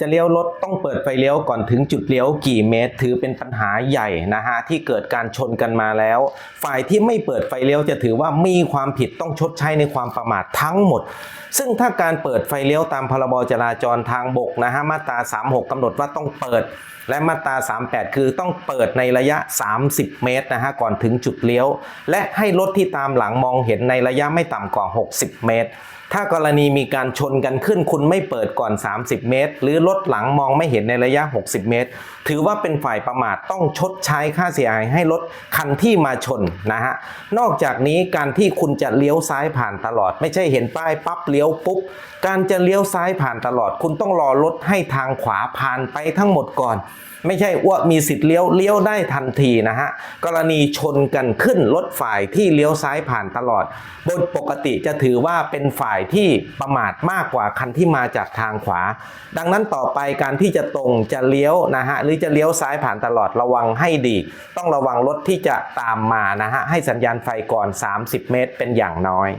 จะเลี้ยวรถต้องเปิดไฟเลี้ยวก่อนถึงจุดเลี้ยวกี่เมตร ถือเป็นปัญหาใหญ่นะฮะที่เกิดการชนกันมาแล้ว ฝ่ายที่ไม่เปิดไฟเลี้ยวจะถือว่ามีความผิดต้องชดใช้ในความประมาททั้งหมด ซึ่งถ้าการเปิดไฟเลี้ยวตามพรบจราจรทางบกนะฮะมาตรา 36กำหนดว่าต้องเปิด และมาตรา 38 คือต้องเปิดในระยะ 30 เมตรนะฮะก่อนถึงจุดเลี้ยว และให้รถที่ตามหลังมองเห็นในระยะไม่ต่ำกว่า 60 เมตร ถ้ากรณีมีการชนกันขึ้นคุณไม่เปิดก่อน 30 เมตร หรือรถหลังมองไม่เห็นในระยะ 60 เมตร ถือว่าเป็นฝ่ายประมาทต้องชดใช้ค่าเสียหายให้รถคันที่มาชนนะฮะนอกจากนี้การที่คุณจะเลี้ยวซ้ายผ่านตลอด ไม่ใช่เห็นป้ายปั๊บเลี้ยวปุ๊บการจะเลี้ยวซ้ายผ่านตลอด คุณต้องรอรถให้ทางขวาผ่านไปทั้งหมดก่อน ไม่ใช่ว่ามีสิทธิ์เลี้ยวเลี้ยวได้ทันทีนะฮะกรณีชนกันขึ้นรถฝ่ายที่เลี้ยวซ้ายผ่านตลอดโดยปกติจะถือว่าเป็นฝ่ายที่ประมาทมากกว่าคันที่มาจากทางขวา ดังนั้นต่อไปการที่จะตรงจะเลี้ยวนะฮะหรือจะเลี้ยวซ้ายผ่านตลอดระวังให้ดี ต้องระวังรถที่จะตามมานะฮะให้สัญญาณไฟก่อน 30 เมตรเป็นอย่างน้อย